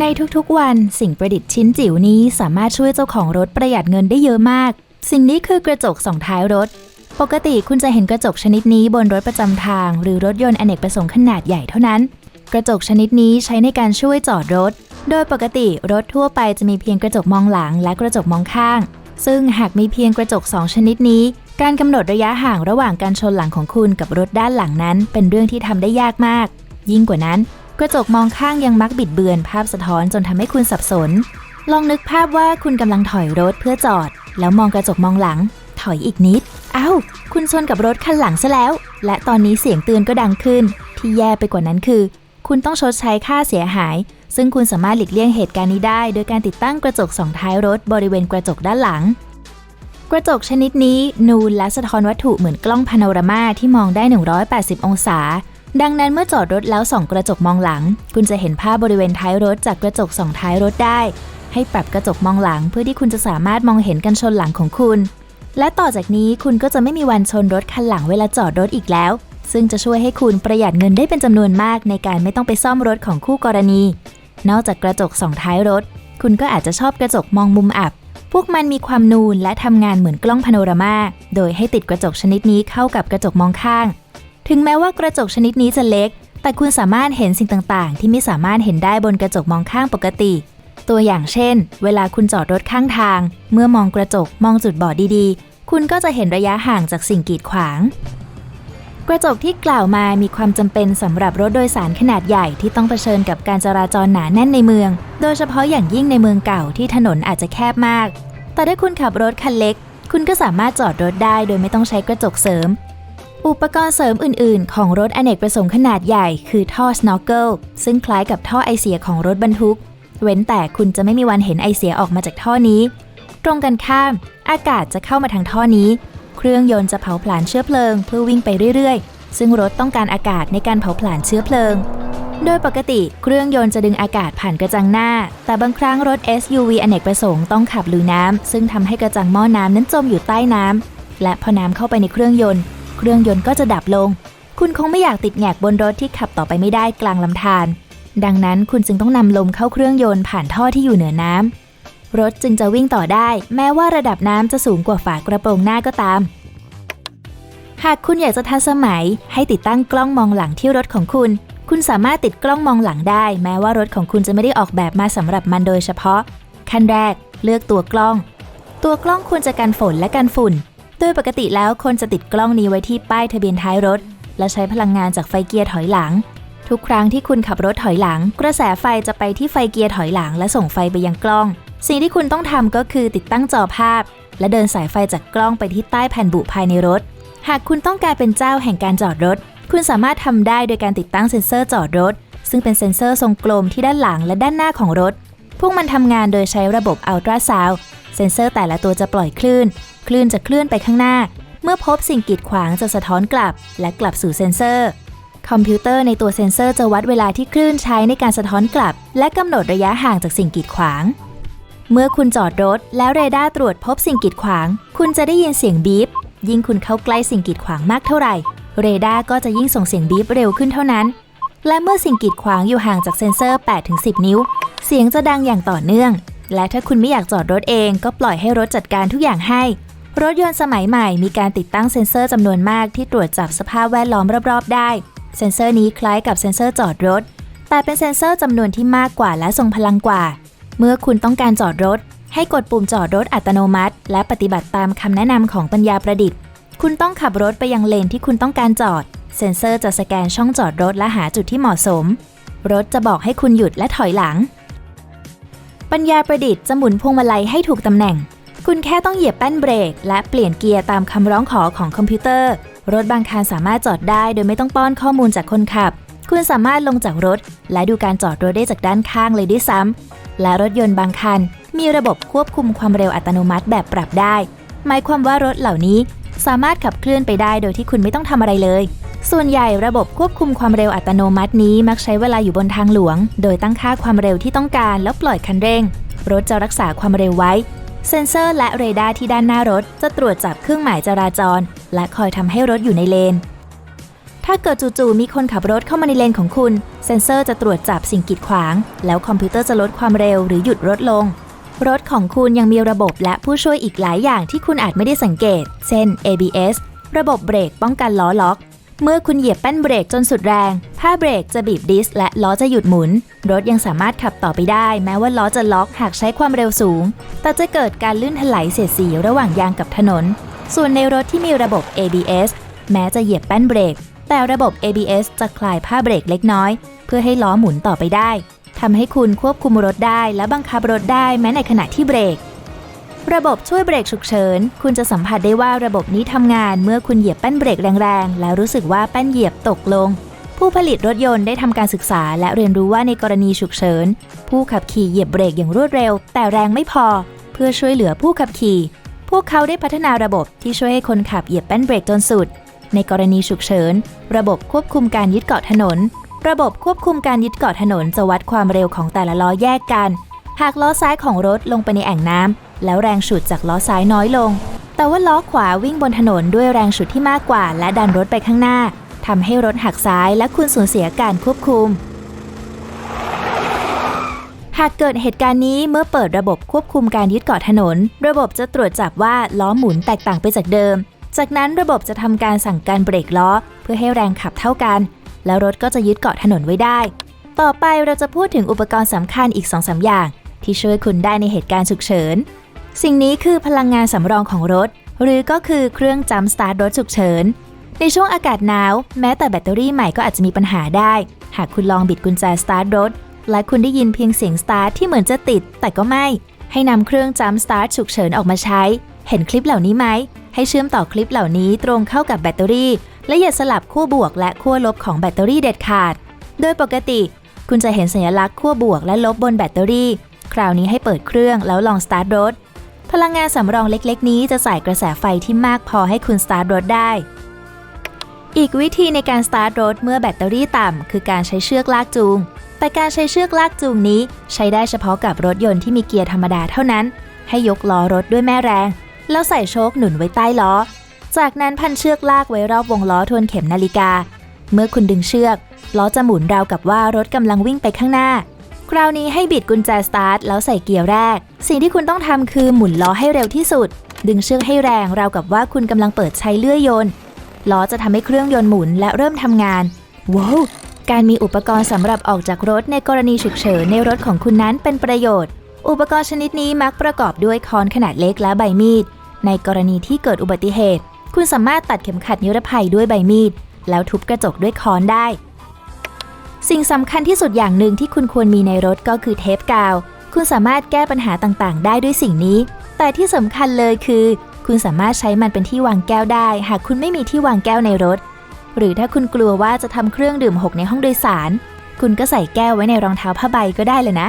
ในทุกๆวันสิ่งประดิษฐ์ชิ้นจิ๋วนี้สามารถช่วยเจ้าของรถประหยัดเงินได้เยอะมาก สิ่งนี้คือกระจกสองท้ายรถ ปกติคุณจะเห็นกระจกชนิดนี้บนรถประจำทาง หรือรถยนต์อเนกประสงค์ขนาดใหญ่เท่านั้น กระจกชนิดนี้ใช้ในการช่วยจอดรถ โดยปกติรถทั่วไปจะมีเพียงกระจกมองหลัง และกระจกมองข้าง ซึ่งหากมีเพียงกระจกสองชนิดนี้ การกำหนดระยะห่างระหว่างการชนหลังของคุณกับรถด้านหลังนั้น เป็นเรื่องที่ทำได้ยากมาก ยิ่งกว่านั้น กระจกมองข้างยังมักบิดเบือนภาพสะท้อนจนทำให้คุณสับสน ลองนึกภาพว่าคุณกำลังถอยรถเพื่อจอด แล้วมองกระจกมองหลัง ถอยอีกนิด เอ้า คุณชนกับรถคันหลังซะแล้ว และตอนนี้เสียงเตือนก็ดังขึ้น ที่แย่ไปกว่านั้นคือ คุณต้องชดใช้ค่าเสียหาย ซึ่งคุณสามารถหลีกเลี่ยงเหตุการณ์นี้ได้ โดยการติดตั้งกระจกสองท้ายรถบริเวณกระจกด้านหลังกระจกชนิดนี้นูนและสะท้อนวัตถุเหมือนกล้องพาโนรามาที่มองได้ 180 องศา ดังนั้นเมื่อจอดรถแล้วส่องกระจกมองหลัง คุณจะเห็นภาพบริเวณท้ายรถจากกระจกสองท้ายรถได้ ให้ปรับกระจกมองหลัง เพื่อที่คุณจะสามารถมองเห็นกันชนหลังของคุณ และต่อจากนี้คุณก็จะไม่มีวันชนรถคันหลังเวลาจอดรถอีกแล้ว ซึ่งจะช่วยให้คุณประหยัดเงินได้เป็นจำนวนมาก ในการไม่ต้องไปซ่อมรถของคู่กรณี นอกจากกระจกสองท้ายรถ คุณก็อาจจะชอบกระจกมองมุมอับพวกมันมีความนูนและทำงานเหมือนกล้องพาโนรามา โดยให้ติดกระจกชนิดนี้เข้ากับกระจกมองข้าง ถึงแม้ว่ากระจกชนิดนี้จะเล็ก แต่คุณสามารถเห็นสิ่งต่างๆ ที่ไม่สามารถเห็นได้บนกระจกมองข้างปกติ ตัวอย่างเช่น เวลาคุณจอดรถข้างทาง เมื่อมองกระจกมองจุดบอดดีๆ คุณก็จะเห็นระยะห่างจากสิ่งกีดขวาง กระจกที่กล่าวมามีความจำเป็นสำหรับรถโดยสารขนาดใหญ่ที่ต้องเผชิญกับการจราจรหนาแน่นในเมือง โดยเฉพาะอย่างยิ่งในเมืองเก่าที่ถนนอาจจะแคบมาก แต่ถ้าคุณขับรถคันเล็ก คุณก็สามารถจอดรถได้โดยไม่ต้องใช้กระจกเสริม อุปกรณ์เสริมอื่น ๆ ของรถอเนกประสงค์ขนาดใหญ่ คือท่อ snorkel ซึ่งคล้ายกับท่อไอเสียของรถบรรทุก เว้นแต่คุณจะไม่มีวันเห็นไอเสียออกมาจากท่อนี้ ตรงกันข้าม อากาศจะเข้ามาทางท่อนี้ เครื่องยนต์จะเผาผลาญเชื้อเพลิงเพื่อวิ่งไปเรื่อย ๆ ซึ่งรถต้องการอากาศในการเผาผลาญเชื้อเพลิง โดยปกติเครื่องยนต์จะดึงอากาศผ่านกระจังหน้า แต่บางครั้งรถ SUV อเนกประสงค์ต้องขับลุยน้ำซึ่งทำให้กระจังหม้อน้ำนั้นจมอยู่ใต้น้ำและพอน้ำเข้าไปในเครื่องยนต์ เครื่องยนต์ก็จะดับลง คุณคงไม่อยากติดแงกบนรถที่ขับต่อไปไม่ได้กลางลำธารดังนั้นคุณจึงต้องนำลมเข้าเครื่องยนต์ผ่านท่อที่อยู่เหนือน้ำรถจึงจะวิ่งต่อได้ แม้ว่าระดับน้ำจะสูงกว่าฝากระโปรงหน้าก็ตาม หากคุณอยากจะทันสมัย ให้ติดตั้งกล้องมองหลังที่รถของคุณ คุณสามารถติดกล้องมองหลังได้ แม้ว่ารถของคุณจะไม่ได้ออกแบบมาสำหรับมันโดยเฉพาะ ขั้นแรก เลือกตัวกล้อง ตัวกล้องควรจะกันฝนและกันฝุ่น โดยปกติแล้วคนจะติดกล้องนี้ไว้ที่ป้ายทะเบียนท้ายรถ และใช้พลังงานจากไฟเกียร์ถอยหลัง ทุกครั้งที่คุณขับรถถอยหลัง กระแสไฟจะไปที่ไฟเกียร์ถอยหลัง และส่งไฟไปยังกล้อง สิ่งที่คุณต้องทำก็คือติดตั้งจอภาพ และเดินสายไฟจากกล้องไปที่ใต้แผ่นบุภายในรถ หากคุณต้องการเป็นเจ้าแห่งการจอดรถ คุณสามารถทำได้โดยการติดตั้งเซ็นเซอร์จอดรถ ซึ่งเป็นเซ็นเซอร์ทรงกลมที่ด้านหลังและด้านหน้าของรถพวกมันทำงานโดยใช้ระบบอัลตราซาวด์ เซ็นเซอร์แต่ละตัวจะปล่อยคลื่น คลื่นจะเคลื่อนไปข้างหน้า เมื่อพบสิ่งกีดขวางจะสะท้อนกลับ และกลับสู่เซ็นเซอร์ คอมพิวเตอร์ในตัวเซ็นเซอร์จะวัดเวลาที่คลื่นใช้ในการสะท้อนกลับ และกำหนดระยะห่างจากสิ่งกีดขวาง เมื่อคุณจอดรถ แล้วเรดาร์ตรวจพบสิ่งกีดขวาง คุณจะได้ยินเสียงบีบยิ่งคุณเข้าใกล้สิ่งกีดขวางมากเท่าไหร่ เรดาร์ก็จะยิ่งส่งเสียงบีบเร็วขึ้นเท่านั้น และเมื่อสิ่งกีดขวางอยู่ห่างจากเซ็นเซอร์ 8-10 นิ้ว เสียงจะดังอย่างต่อเนื่อง และถ้าคุณไม่อยากจอดรถเองก็ปล่อยให้รถจัดการทุกอย่างให้ รถยนต์สมัยใหม่มีการติดตั้งเซ็นเซอร์จำนวนมากที่ตรวจจับสภาพแวดล้อมรอบๆ ได้ เซ็นเซอร์นี้คล้ายกับเซ็นเซอร์จอดรถ แต่เป็นเซ็นเซอร์จำนวนที่มากกว่าและทรงพลังกว่า เมื่อคุณต้องการจอดรถ ให้กดปุ่มจอดรถอัตโนมัติ และปฏิบัติตามคำแนะนำของปัญญาประดิษฐ์ คุณต้องขับรถไปยังเลนที่คุณต้องการจอด เซ็นเซอร์จะสแกนช่องจอดรถและหาจุดที่เหมาะสม รถจะบอกให้คุณหยุดและถอยหลัง ปัญญาประดิษฐ์จะหมุนพวงมาลัยให้ถูกตำแหน่ง คุณแค่ต้องเหยียบแป้นเบรก และเปลี่ยนเกียร์ตามคำร้องขอของคอมพิวเตอร์ รถบางคันสามารถจอดได้โดยไม่ต้องป้อนข้อมูลจากคนขับ คุณสามารถลงจากรถ และดูการจอดรถได้จากด้านข้างเลยด้วยซ้ำและรถยนต์บางคัน มีระบบควบคุมความเร็วอัตโนมัติแบบปรับได้ หมายความว่ารถเหล่านี้สามารถขับเคลื่อนไปได้โดยที่คุณไม่ต้องทำอะไรเลย ส่วนใหญ่ระบบควบคุมความเร็วอัตโนมัตินี้มักใช้เวลาอยู่บนทางหลวง โดยตั้งค่าความเร็วที่ต้องการแล้วปล่อยคันเร่ง รถจะรักษาความเร็วไว้ เซ็นเซอร์และเรดาร์ที่ด้านหน้ารถ จะตรวจจับเครื่องหมายจราจร และคอยทำให้รถอยู่ในเลน ถ้าเกิดจู่ๆมีคนขับรถเข้ามาในเลนของคุณ เซ็นเซอร์จะตรวจจับสิ่งกีดขวาง แล้วคอมพิวเตอร์จะลดความเร็วหรือหยุดรถลงรถของคุณยังมีระบบและผู้ช่วยอีกหลายอย่างที่คุณอาจไม่ได้สังเกต เช่น ABS ระบบเบรกป้องกันล้อล็อก เมื่อคุณเหยียบแป้นเบรกจนสุดแรง ผ้าเบรกจะบีบดิสและล้อจะหยุดหมุน รถยังสามารถขับต่อไปได้ แม้ว่าล้อจะล็อกหากใช้ความเร็วสูง แต่จะเกิดการลื่นถลายเสียดสีระหว่างยางกับถนน ส่วนในรถที่มีระบบ ABS แม้จะเหยียบแป้นเบรก แต่ระบบ ABS จะคลายผ้าเบรกเล็กน้อย เพื่อให้ล้อหมุนต่อไปได้ทำให้คุณควบคุมรถได้และบังคับรถได้แม้ในขณะที่เบรก ระบบช่วยเบรกฉุกเฉิน คุณจะสัมผัสได้ว่าระบบนี้ทำงานเมื่อคุณเหยียบแป้นเบรกแรงๆ แล้วรู้สึกว่าแป้นเหยียบตกลง ผู้ผลิตรถยนต์ได้ทำการศึกษา และเรียนรู้ว่าในกรณีฉุกเฉิน ผู้ขับขี่เหยียบเบรกอย่างรวดเร็ว แต่แรงไม่พอ เพื่อช่วยเหลือผู้ขับขี่ พวกเขาได้พัฒนาระบบที่ช่วยให้คนขับเหยียบแป้นเบรกจนสุด ในกรณีฉุกเฉิน ระบบควบคุมการยึดเกาะถนน ระบบควบคุมการยึดเกาะถนนจะวัดความเร็วของแต่ละล้อแยกกัน หากล้อซ้ายของรถลงไปในแอ่งน้ำ แล้วแรงฉุดจากล้อซ้ายน้อยลง แต่ว่าล้อขวาวิ่งบนถนนด้วยแรงฉุดที่มากกว่า และดันรถไปข้างหน้าทำให้รถหักซ้ายและคุณสูญเสียการควบคุม หากเกิดเหตุการณ์นี้เมื่อเปิดระบบควบคุมการยึดเกาะถนน ระบบจะตรวจจับว่าล้อหมุนแตกต่างไปจากเดิม จากนั้นระบบจะทำการสั่งการเบรกล้อ เพื่อให้แรงขับเท่ากัน แล้วรถก็จะยึดเกาะถนนไว้ได้ ต่อไปเราจะพูดถึงอุปกรณ์สำคัญอีก2-3อย่าง ที่ช่วยคุณได้ในเหตุการณ์ฉุกเฉิน สิ่งนี้คือพลังงานสำรองของรถ หรือก็คือเครื่องจัมสตาร์ทรถฉุกเฉิน ในช่วงอากาศหนาว แม้แต่แบตเตอรี่ใหม่ก็อาจจะมีปัญหาได้ หากคุณลองบิดกุญแจสตาร์ทรถและคุณได้ยินเพียงเสียงสตาร์ทที่เหมือนจะติด แต่ก็ไม่ ให้นำเครื่องจัมสตาร์ทฉุกเฉินออกมาใช้ เห็นคลิปเหล่านี้ไหม ให้เชื่อมต่อคลิปเหล่านี้ตรงเข้ากับแบตเตอรี่ และอย่าสลับขั้วบวกและขั้วลบของแบตเตอรี่เด็ดขาด โดยปกติ คุณจะเห็นสัญลักษณ์ขั้วบวกและลบบนแบตเตอรี่ คราวนี้ให้เปิดเครื่องแล้วลองสตาร์ทรถ พลังงานสำรองเล็กๆ นี้จะใส่กระแสไฟที่มากพอให้คุณสตาร์ทรถได้ อีกวิธีในการสตาร์ทรถเมื่อแบตเตอรี่ต่ำ คือการใช้เชือกลากจูง แต่การใช้เชือกลากจูงนี้ใช้ได้เฉพาะกับรถยนต์ที่มีเกียร์ธรรมดาเท่านั้น ให้ยกล้อรถด้วยแม่แรง แล้วใส่โชคหนุนไว้ใต้ล้อ จากนั้นพันเชือกลากไว้รอบวงล้อทวนเข็มนาฬิกา เมื่อคุณดึงเชือกล้อจะหมุนราวกับว่ารถกำลังวิ่งไปข้างหน้า คราวนี้ให้บิดกุญแจสตาร์ทแล้วใส่เกียร์แรก สิ่งที่คุณต้องทำคือหมุนล้อให้เร็วที่สุด ดึงเชือกให้แรงราวกับว่าคุณกำลังเปิดใช้เลื่อยยนต์ล้อจะทำให้เครื่องยนต์หมุนและเริ่มทำงาน ว้าว การมีอุปกรณ์สำหรับออกจากรถในกรณีฉุกเฉินในรถของคุณนั้นเป็นประโยชน์ อุปกรณ์ชนิดนี้มักประกอบด้วยค้อนขนาดเล็กและใบมีด ในกรณีที่เกิดอุบัติเหตุ คุณสามารถตัดเข็มขัดนิรภัยด้วยใบมีด แล้วทุบกระจกด้วยค้อนได้ สิ่งสำคัญที่สุดอย่างหนึ่งที่คุณควรมีในรถก็คือเทปกาว คุณสามารถแก้ปัญหาต่างๆ ได้ด้วยสิ่งนี้ แต่ที่สำคัญเลยคือ คุณสามารถใช้มันเป็นที่วางแก้วได้ หากคุณไม่มีที่วางแก้วในรถ หรือถ้าคุณกลัวว่าจะทำเครื่องดื่มหกในห้องโดยสาร คุณก็ใส่แก้วไว้ในรองเท้าผ้าใบก็ได้เลยนะ